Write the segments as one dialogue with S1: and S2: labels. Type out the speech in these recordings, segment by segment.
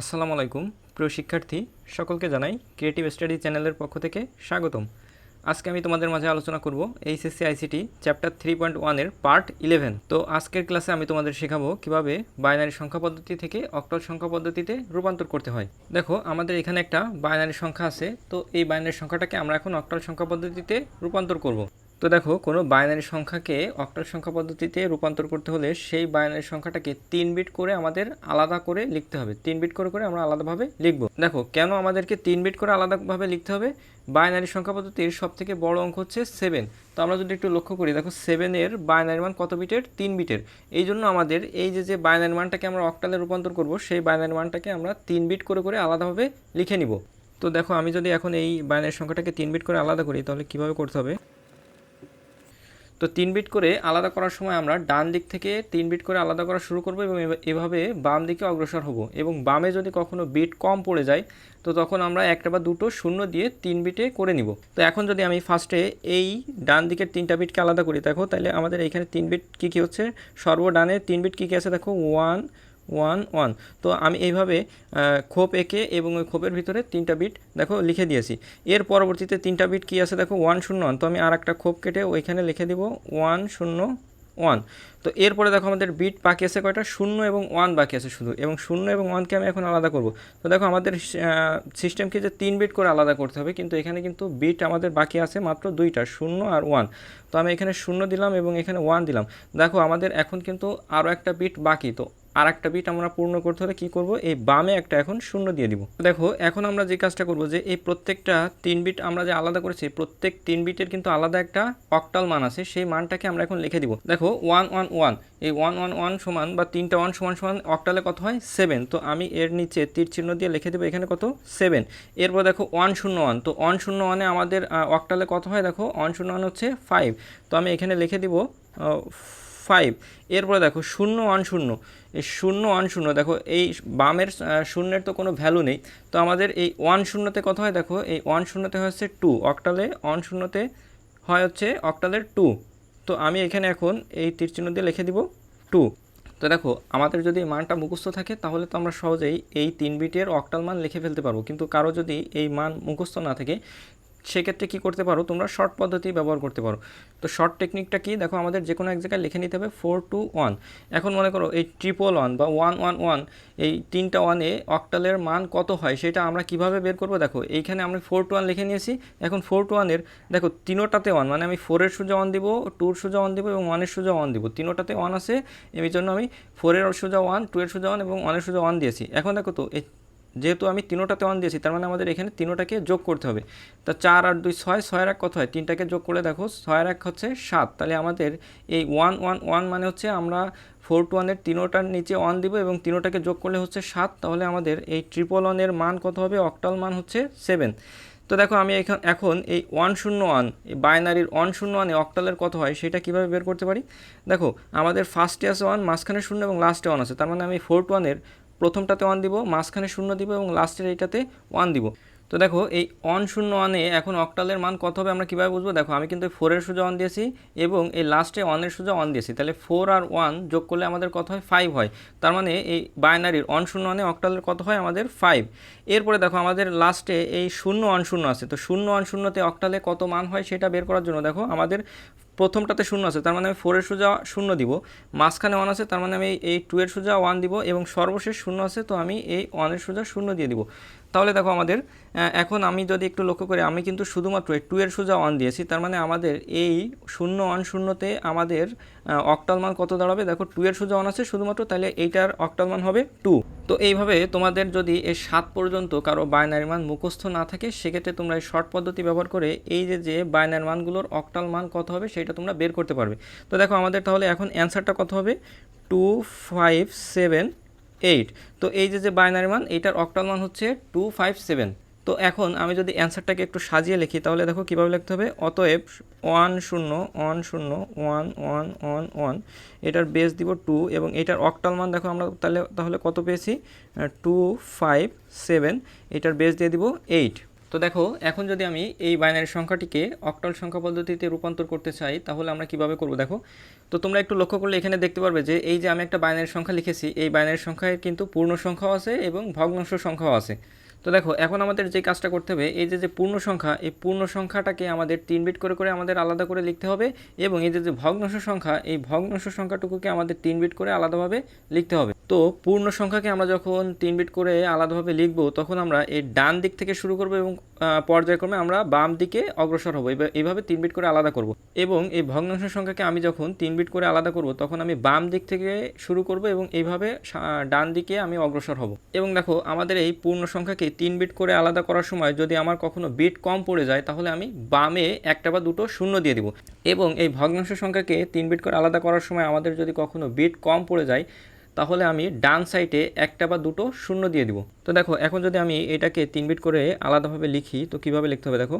S1: আসসালামু আলাইকুম। প্রিয় শিক্ষার্থী, সকলকে জানাই ক্রিয়েটিভ স্টাডি চ্যানেলের পক্ষ থেকে স্বাগতম। আজকে আমি তোমাদের মাঝে আলোচনা করব HSC ICT chapter three point ওয়ানের পার্ট ইলেভেন তো আজকের ক্লাসে আমি তোমাদের শেখাবো কীভাবে বাইনারি সংখ্যা পদ্ধতি থেকে অক্টাল সংখ্যা পদ্ধতিতে রূপান্তর করতে হয়। দেখো, আমাদের এখানে একটা বাইনারি সংখ্যা আছে। তো এই বাইনারি সংখ্যাটাকে আমরা এখন অক্টাল সংখ্যা পদ্ধতিতে রূপান্তর করব। তো দেখো, কোনো বাইনারি সংখ্যাকে অক্টাল সংখ্যা পদ্ধতিতে রূপান্তর করতে হলে সেই বাইনারি সংখ্যাটাকে তিন বিট করে আমাদের আলাদা করে লিখতে হবে। তিন বিট করে করে আমরা আলাদাভাবে লিখব। দেখো, কেন আমাদেরকে তিন বিট করে আলাদাভাবে লিখতে হবে? বাইনারি সংখ্যা পদ্ধতির সব থেকে বড় অঙ্ক হচ্ছে সেভেন তো আমরা যদি একটু লক্ষ্য করি, দেখো সেভেনের বাইনারি মান কত বিটের তিন বিটের এই জন্য আমাদের এই যে যে বাইনারি মানটাকে আমরা অক্টালে রূপান্তর করব, সেই বাইনারি মানটাকে আমরা তিন বিট করে করে আলাদাভাবে লিখে নিব। তো দেখো, আমি যদি এখন এই বাইনারি সংখ্যাটাকে তিন বিট করে আলাদা করি, তাহলে কীভাবে করতে হবে? তো তিন বিট করে আলাদা করার সময় আমরা ডান দিক থেকে তিন বিট করে আলাদা করা শুরু করব এবং এভা- এভাবে বাম দিকে অগ্রসর হব এবং বামে যদি কখনো বিট কম পড়ে যায়, তো তখন আমরা একটা বা দুটো শূন্য দিয়ে তিন বিটে করে নিব। তো এখন যদি আমি ফার্স্টে এই ডান দিকের তিনটা বিটকে আলাদা করি, দেখো তাহলে আমাদের এখানে তিন বিট কী কী হচ্ছে? সর্ব ডানে তিন বিট কী কী আছে দেখো? One one one. তো আমি এইভাবে খোপ এঁকে এবং ওই খোপের ভিতরে তিনটা বিট, দেখো, লিখে দিয়েছি। এর পরবর্তীতে তিনটা বিট কী আছে? দেখো, ওয়ান, শূন্য, ওয়ান। তো আমি আর একটা খোপ কেটে ওইখানে লিখে দিব, ওয়ান, শূন্য, ওয়ান। তো এরপরে দেখো, আমাদের বিট বাকি আছে কয়টা? শূন্য এবং ওয়ান বাকি আছে শুধু। এবং শূন্য এবং ওয়ানকে আমি এখন আলাদা করব। তো দেখো, আমাদের সিস্টেমকে যে তিন বিট করে আলাদা করতে হবে, কিন্তু এখানে কিন্তু বিট আমাদের বাকি আছে মাত্র দুইটা, শূন্য আর ওয়ান। তো আমি এখানে শূন্য দিলাম এবং এখানে ওয়ান দিলাম। দেখো, আমাদের এখন কিন্তু আরও একটা বিট বাকি। তো আর একটা বিট আমরা পূর্ণ করতে হলে কী করব? এই বামে একটা এখন শূন্য দিয়ে দিব। দেখো, এখন আমরা যে কাজটা করব যে এই প্রত্যেকটা তিন বিট আমরা যে আলাদা করেছি, প্রত্যেক তিন বিটের কিন্তু আলাদা একটা অক্টাল মান আছে, সেই মানটাকে আমরা এখন লিখে দিব। দেখো ওয়ান ওয়ান ওয়ান এই ওয়ান ওয়ান ওয়ান সমান বা তিনটা ওয়ান সমান সমান অক্টালে কত হয়? সেভেন তো আমি এর নিচে তীর চিহ্ন দিয়ে লিখে দেবো এখানে কত? সেভেন এরপর দেখো ওয়ান শূন্য ওয়ান তো ওয়ান শূন্য ওয়ানে আমাদের অক্টালে কত হয়? দেখো ওয়ান শূন্য ওয়ান হচ্ছে ফাইভ তো আমি এখানে লিখে দিব ফাইভ এরপরে দেখো, শূন্য ওয়ান শূন্য। এই শূন্য ওয়ান শূন্য, দেখো এই বামের শূন্যের তো কোনো ভ্যালু নেই। তো আমাদের এই ওয়ান শূন্যতে কত হয়? দেখো এই ওয়ান শূন্যতে হচ্ছে টু অক্টালে ওয়ান শূন্যতে হয় হচ্ছে অক্টালের টু তো আমি এখানে এখন এই তীর চিহ্ন দিয়ে লিখে দিব টু তো দেখো, আমাদের যদি মানটা মুখস্থ থাকে, তাহলে তো আমরা সহজেই এই তিন বিটের অক্টাল মান লিখে ফেলতে পারব। কিন্তু কারও যদি এই মান মুখস্থ না থাকে সেক্ষেত্রে কী করতে পারো? তোমরা শর্ট পদ্ধতি ব্যবহার করতে পারো। তো শর্ট টেকনিকটা কি? দেখো, আমাদের যে কোনো এক জায়গায় লিখে নিতে হবে ফোর টু ওয়ান এখন মনে করো, এই ট্রিপল ওয়ান বা ওয়ান ওয়ান ওয়ান এই তিনটা ওয়ানে অক্টালের মান কত হয় সেটা আমরা কীভাবে বের করব? দেখো, এইখানে আমরা ফোর টু ওয়ান লিখে নিয়েছি। এখন ফোর টু ওয়ানের দেখো, তিনোটাতে ওয়ান মানে আমি ফোরের সোজা ওয়ান দিব টুর সোজা ওয়ান দিব এবং ওয়ানের সোজা ওয়ান দিব। তিনোটাতে ওয়ান আছে, এই জন্য আমি ফোরের সোজা ওয়ান টু এর সোজা ওয়ান এবং ওয়ানের সোজা ওয়ান দিয়েছি। এখন দেখো তো, এই যেহেতু আমি তিনোটাতে ওয়ান দিয়েছি, তার মানে আমাদের এখানে তিনোটাকে যোগ করতে হবে। তা চার আর দুই ছয়, ছয়ের এক কত হয়? তিনটাকে যোগ করে দেখো, ছয়ের এক হচ্ছে সাত। তাহলে আমাদের এই ওয়ান ওয়ান ওয়ান মানে হচ্ছে আমরা ফোর টু ওয়ানের তিনোটার নিচে ওয়ান দিব এবং তিনোটাকে যোগ করলে হচ্ছে সাত, তাহলে আমাদের এই ট্রিপল ওয়ানের মান কত হবে? অক্টাল মান হচ্ছে সেভেন তো দেখো আমি এখন এখন এই ওয়ান শূন্য ওয়ান বাইনারির ওয়ান শূন্য ওয়ানে অক্টালের কত হয়? সেটা কীভাবে বের করতে পারি? দেখো, আমাদের ফার্স্টে আছে ওয়ান মাঝখানে শূন্য এবং লাস্টে ওয়ান আছে। তার মানে আমি ফোর টু ওয়ানের প্রথমটাতে ওয়ান দিব মাঝখানে শূন্য দিব এবং লাস্টের এইটাতে ওয়ান দিব। তো দেখো, এই ওয়ান শূন্য ওয়ানে এখন অক্টালের মান কত হবে আমরা কীভাবে বুঝব? দেখো, আমি কিন্তু ফোরের সোজা ওয়ান দিয়েছি এবং এই লাস্টে ওয়ানের সোজা ওয়ান দিয়েছি। তাহলে ফোর আর ওয়ান যোগ করলে আমাদের কত হয়? ফাইভ হয়। তার মানে এই বাইনারির ওয়ান শূন্য ওয়ানে অক্টালের কত হয়? আমাদের ফাইভ এরপরে দেখো, আমাদের লাস্টে এই শূন্য ওয়ান শূন্য আছে। তো শূন্য ওয়ান শূন্যতে অক্টালে কত মান হয় সেটা বের করার জন্য দেখো, আমাদের প্রথমটাতে শূন্য আছে। তার মানে আমি ফোরের সোজা শূন্য দিব। মাঝখানে ওয়ান আছে, তার মানে আমি এই টু এর সোজা ওয়ান দিব এবং সর্বশেষ শূন্য আছে, তো আমি এই ওয়ানের সোজা শূন্য দিয়ে দিব। তাহলে দেখো আমাদের এখন আমি যদি একটু লক্ষ্য করি, আমি কিন্তু শুধুমাত্র টু এর সোজা ওয়ান দিয়েছি, তার মানে আমাদের এই শূন্য ওয়ান শূন্যতে আমাদের অক্টাল মান কত দাঁড়াবে? দেখো টু এর সোজা ওয়ান আছে, শুধুমাত্র তাহলে এইটার অক্টাল মান হবে টু তো এইভাবে তোমাদের যদি এই সাত পর্যন্ত কারও বাইনারি মান মুখস্থ না থাকে, সেক্ষেত্রে তোমরা এই শর্ট পদ্ধতি ব্যবহার করে এই যে যে বাইনারি মানগুলোর অক্টাল মান কত হবে, সেটা তোমরা বের করতে পারবে। তো দেখো আমাদের তাহলে এখন অ্যান্সারটা কত হবে? Two five seven eight. তো এই যে যে বাইনারি মান, এইটার অক্টাল মান হচ্ছে টু ফাইভ সেভেন তো এখন আমি যদি অ্যান্সারটাকে একটু সাজিয়ে লিখি, তাহলে দেখো কীভাবে লিখতে হবে? অতএব ওয়ান শূন্য ওয়ান শূন্য ওয়ান ওয়ান ওয়ান ওয়ান এটার বেস দিব টু এবং এটার অক্টাল মান দেখো আমরা তাহলে তাহলে কত পেয়েছি? টু ফাইভ সেভেন এটার বেস দিয়ে দিব এইট তো দেখো, এখন যদি আমি এই বাইনারি সংখ্যাটিকে অক্টাল সংখ্যা পদ্ধতিতে রূপান্তর করতে চাই, তাহলে আমরা কীভাবে করব দেখো? তো তোমরা একটু লক্ষ্য করলে এখানে দেখতে পারবে যে, এই যে আমি একটা বাইনারি সংখ্যা লিখেছি, এই বাইনারি সংখ্যায় কিন্তু পূর্ণ সংখ্যাও আছে এবং ভগ্নাংশ সংখ্যাও আছে। তো দেখো, এখন আমাদের যে কাজটা করতে হবে, এই যে যে পূর্ণ সংখ্যা, এই পূর্ণ সংখ্যাটাকে আমাদের তিন বিট করে করে আমাদের আলাদা করে লিখতে হবে এবং এই যে যে ভগ্নাংশ সংখ্যা, এই ভগ্নাংশ সংখ্যাটুকুকে আমাদের তিন বিট করে আলাদাভাবে লিখতে হবে। তো পূর্ণ সংখ্যাকে আমরা যখন তিন বিট করে আলাদাভাবে লিখব, তখন আমরা এই ডান দিক থেকে শুরু করব এবং পর্যায়ক্রমে আমরা বাম দিকে অগ্রসর হব। এইভাবে তিন বিট করে আলাদা করব। এবং এই ভগ্নাংশ সংখ্যাকে আমি যখন তিন বিট করে আলাদা করব, তখন আমি বাম দিক থেকে শুরু করব এবং এইভাবে ডান দিকে আমি অগ্রসর হব। এবং দেখো, আমাদের এই পূর্ণ সংখ্যাকে তিন বিট করে আলাদা করার সময় যদি আমার কখনো বিট কম পড়ে যায়, তাহলে আমি বামে একটা বা দুটো শূন্য দিয়ে দিব। এবং এই ভগ্নাংশ সংখ্যাকে তিন বিট করে আলাদা করার সময় আমাদের যদি কখনো বিট কম পড়ে যায় তাহলে আমি ডান সাইডে একটা বা দুটো শূন্য দিয়ে দিব। তো দেখো, এখন যদি আমি এটাকে তিন বিট করে আলাদাভাবে লিখি, তো কীভাবে লিখতে হবে দেখো?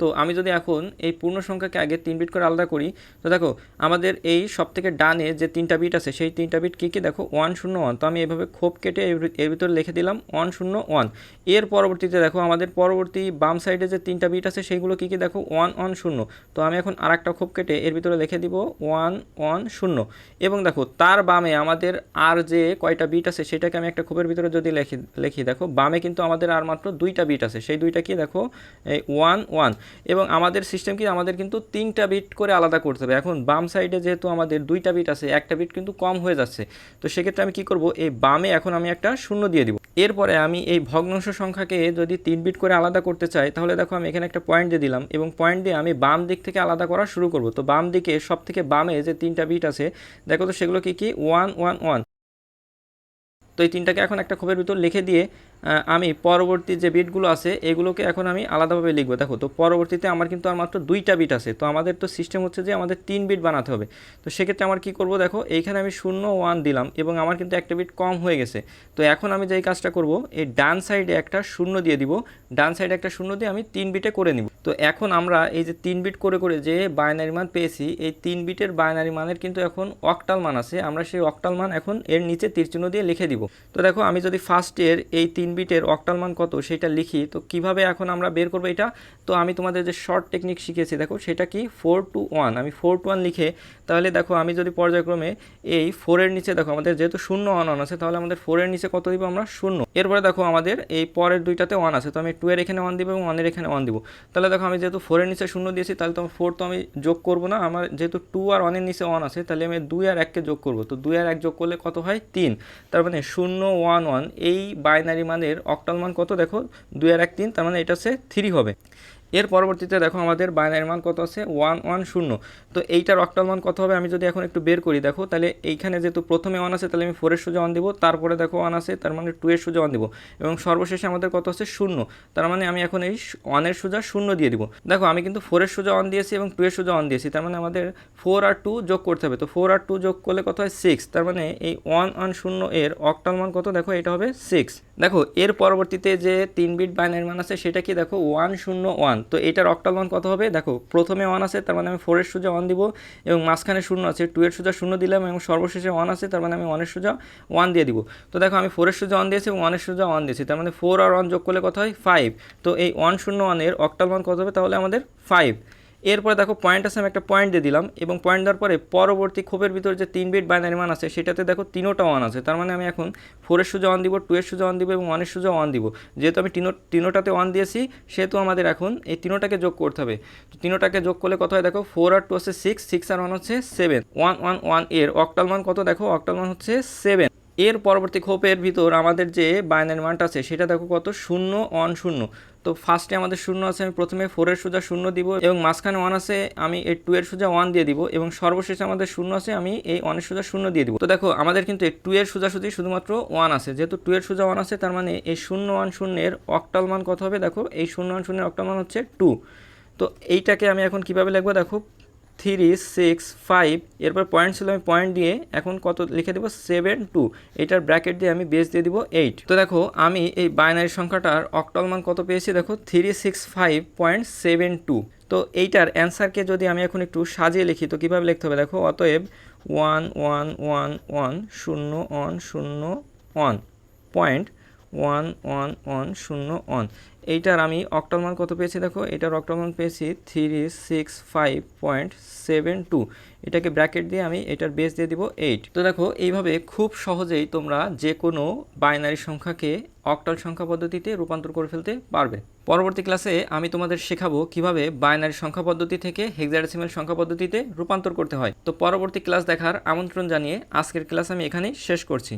S1: তো আমি যদি এখন এই পূর্ণ সংখ্যাকে আগে তিন বিট করে আলাদা করি, তো দেখো আমাদের এই সব থেকে ডানে যে তিনটা বিট আছে, সেই তিনটা বিট কী কী? দেখো ওয়ান শূন্য ওয়ান তো আমি এভাবে খোপ কেটে এর ভিতরে লিখে দিলাম ওয়ান শূন্য ওয়ানের পরবর্তীতে দেখো আমাদের পরবর্তী বাম সাইডে যে তিনটা বিট আছে, সেইগুলো কী কী? দেখো ওয়ান ওয়ান শূন্য। তো আমি এখন আর একটা খোপ কেটে এর ভিতরে লিখে দিব ওয়ান ওয়ান শূন্য। এবং দেখো তার বামে আমাদের আর যে কয়টা বিট আছে, সেটাকে আমি একটা খোপের ভিতরে যদি লিখি লিখি, দেখো বামে কিন্তু আমাদের আর মাত্র দুইটা বিট আছে। সেই দুইটা কি? দেখো এই ওয়ান ওয়ান এবং আমাদের সিস্টেম কি, আমাদের কিন্তু তিনটা বিট করে আলাদা করতে হবে। এখন বাম সাইডে যেহেতু আমাদের দুইটা বিট আছে, একটা বিট কিন্তু কম হয়ে যাচ্ছে। তো সেক্ষেত্রে আমি কি করব, এই বামে এখন আমি একটা শূন্য দিয়ে দিব। এরপরে আমি এই ভগ্নাংশ সংখ্যাকে যদি তিন বিট করে আলাদা করতে চাই, তাহলে দেখো আমি এখানে একটা পয়েন্ট দিয়ে দিলাম এবং পয়েন্ট দিয়ে আমি বাম দিক থেকে আলাদা করা শুরু করব। তো বাম দিকে সব থেকে বামে যে তিনটা বিট আছে, দেখো তো সেগুলো কি কি? ওয়ান ওয়ান ওয়ান তো এই তিনটাকে এখন একটা খোপের ভিতর লিখে দিয়ে আমি পরবর্তী যে বিটগুলো আছে, এগুলোকে এখন আমি আলাদাভাবে লিখব। দেখো, তো পরবর্তীতে আমার কিন্তু আর মাত্র দুইটা বিট আছে। তো আমাদের তো সিস্টেম হচ্ছে যে আমাদের তিন বিট বানাতে হবে। তো সেক্ষেত্রে আমার কি করব দেখো, এইখানে আমি শূন্য ওয়ান দিলাম এবং আমার কিন্তু একটা বিট কম হয়ে গেছে। তো এখন আমি যেই কাজটা করব, এই ডান সাইডে একটা শূন্য দিয়ে দিব। ডান সাইডে একটা শূন্য দিয়ে আমি তিন বিটে করে নিব। তো এখন আমরা এই যে তিন বিট করে করে যে বাইনারি মান পেয়েছি, এই তিন বিটের বাইনারি মানের কিন্তু এখন অক্টাল মান আছে। আমরা সেই অক্টাল মান এখন এর নিচে তীরচিহ্ন দিয়ে লিখে দিব। তো দেখো, আমি যদি ফার্স্টের এই তিন বিটের অক্টাল মান কত সেটা লিখি। তো কীভাবে এখন আমরা বের করব এটা? তো আমি তোমাদের যে শর্ট টেকনিক শিখেছি দেখো সেটা কি? ফোর টু ওয়ান আমি ফোর টু ওয়ান লিখে, তাহলে দেখো আমি যদি পর্যায়ক্রমে এই ফোরের নিচে, দেখো আমাদের যেহেতু শূন্য ওয়ান ওয়ান আছে, তাহলে আমাদের ফোরের নিচে কত দিব আমরা? শূন্য। এরপরে দেখো আমাদের এই পরের দুইটাতে ওয়ান আছে, তো আমি টু এর এখানে ওয়ান দিব এবং ওয়ানের এখানে ওয়ান দিব। তাহলে দেখো আমি যেহেতু ফোরের নিচে শূন্য দিয়েছি, তাহলে তো ফোর তো আমি যোগ করব না। আমার যেহেতু টু আর ওয়ানের নিচে ওয়ান আছে, তাহলে আমি দুই আর এককে যোগ করব। তো দুই আর এক যোগ করলে কত হয়? তিন। তার মানে শূন্য ওয়ান ওয়ান এই বাইনারি মানের অক্টাল মান কত দেখো? দুই আর এক তিন, তার মানে এটা হচ্ছে থ্রি হবে। এর পরবর্তীতে দেখো আমাদের বাইনারি মান কত আছে? ওয়ান ওয়ান শূন্য। তো এইটার অক্টাল মান কত হবে? আমি যদি এখন একটু বের করি, দেখো, তাহলে এইখানে যেহেতু প্রথমে ওয়ান আছে, তাহলে আমি ফোরের সোজা ওয়ান দিব। তারপরে দেখো ওয়ান আছে, তার মানে টু এর সোজা ওয়ান দিব। এবং সর্বশেষে আমাদের কত আছে? শূন্য। তার মানে আমি এখন এই ওয়ানের সোজা শূন্য দিয়ে দিব। দেখো, আমি কিন্তু ফোরের সোজা অন দিয়েছি এবং টু এর সোজা অন দিয়েছি। তার মানে আমাদের ফোর আর টু যোগ করতে হবে। তো ফোর আর টু যোগ করলে কত হয়? সিক্স তার মানে এই ওয়ান ওয়ান শূন্য এর অক্টাল মান কত? দেখো, এটা হবে সিক্স দেখো, এর পরবর্তীতে যে তিন বিট বাইনারি মান আছে, সেটা কি? দেখো ওয়ান শূন্য ওয়ান তো এটার অক্টাল ওয়ান কত হবে? দেখো, প্রথমে ওয়ান আছে, তার মানে আমি ফোরের সোজা ওয়ান দিব, এবং মাঝখানে শূন্য আছে। টু এর সোজা শূন্য দিলাম, এবং সর্বশেষে ওয়ান আছে, তার মানে আমি ওয়ানের সোজা ওয়ান দিয়ে দিব। তো দেখো, আমি ফোরের সোজা ওয়ান দিয়েছি, এবং ওয়ানের সোজা ওয়ান দিয়েছি। তার মানে ফোর আর ওয়ান যোগ করলে কত হয়? ফাইভ তো এই ওয়ান শূন্য ওয়ানের অক্টাল ওয়ান কত হবে? তাহলে আমাদের ফাইভ এরপরে দেখো পয়েন্ট আছে, আমি একটা পয়েন্ট দিয়ে দিলাম, এবং পয়েন্ট দেওয়ার পরে পরবর্তী খোপের ভিতরে যে তিন বিট বাইনারি মান আছে, সেটাতে দেখো তিনোটা ওয়ান আছে। তার মানে আমি এখন ফোরের সোজা ওয়ান দিব টু এর সোজা ওয়ান দিব, এবং ওয়ানের সোজা ওয়ান দিব। যেহেতু আমি তিনো তিনোটাতে ওয়ান দিয়েছি, সেহেতু আমাদের এখন এই তিনোটাকে যোগ করতে হবে। তো তিনোটাকে যোগ করলে কত হয় দেখো? ফোর আর টু হচ্ছে সিক্স সিক্স আর ওয়ান হচ্ছে সেভেন ওয়ান ওয়ান ওয়ানের অক্টাল মান কত দেখো? অক্টাল মান হচ্ছে সেভেন এর পরবর্তী খোপের ভিতর আমাদের যে বাইনারি মানটা আছে, সেটা দেখো কত? শূন্য ওয়ান শূন্য। তো ফার্স্টে আমাদের শূন্য আছে, আমি প্রথমে ফোরের সোজা শূন্য দিব এবং মাঝখানে ওয়ান আছে, আমি এই টু এর সোজা ওয়ান দিয়ে দিব এবং সর্বশেষে আমাদের শূন্য আছে, আমি এই ওয়ানের সোজা শূন্য দিয়ে দিব। তো দেখো, আমাদের কিন্তু এই টু এর সোজাসুজি শুধুমাত্র ওয়ান আছে। যেহেতু টু এর সোজা ওয়ান আছে, তার মানে এই শূন্য ওয়ান শূন্যের অক্টাল মান কত হবে? দেখো, এই শূন্য ওয়ান শূন্যের অক্টাল মান হচ্ছে টু তো এইটাকে আমি এখন কীভাবে লিখব? দেখো থ্রি সিক্স ফাইভ এরপর পয়েন্ট ছিল আমি পয়েন্ট দিয়ে এখন কত লিখে দেবো? সেভেন টু এটার ব্র্যাকেট দিয়ে আমি বেস দিয়ে দিব এইট তো দেখো, আমি এই বাইনারি সংখ্যাটার অক্টাল মান কত পেয়েছি? দেখো three six five point seven two তো এইটার অ্যান্সারকে যদি আমি এখন একটু সাজিয়ে লিখি, তো কীভাবে লিখতে হবে? দেখো, অতএব ওয়ান ওয়ান ওয়ান ওয়ান শূন্য ওয়ান শূন্য one point one one one শূন্য ওয়ান এইটার আমি অক্টাল মান কত পেয়েছি দেখো? এটার অক্টাল মান পেয়েছি three six five point seven two এটাকে ব্র্যাকেট দিয়ে আমি এটার বেস দিয়ে দিব এইট তো দেখো, এইভাবে খুব সহজেই তোমরা যে কোনো বাইনারি সংখ্যাকে অক্টাল সংখ্যা পদ্ধতিতে রূপান্তর করে ফেলতে পারবে। পরবর্তী ক্লাসে আমি তোমাদের শেখাবো কীভাবে বাইনারি সংখ্যা পদ্ধতি থেকে হেক্সাডেসিমাল সংখ্যা পদ্ধতিতে রূপান্তর করতে হয়। তো পরবর্তী ক্লাস দেখার আমন্ত্রণ জানিয়ে আজকের ক্লাস আমি এখানেই শেষ করছি।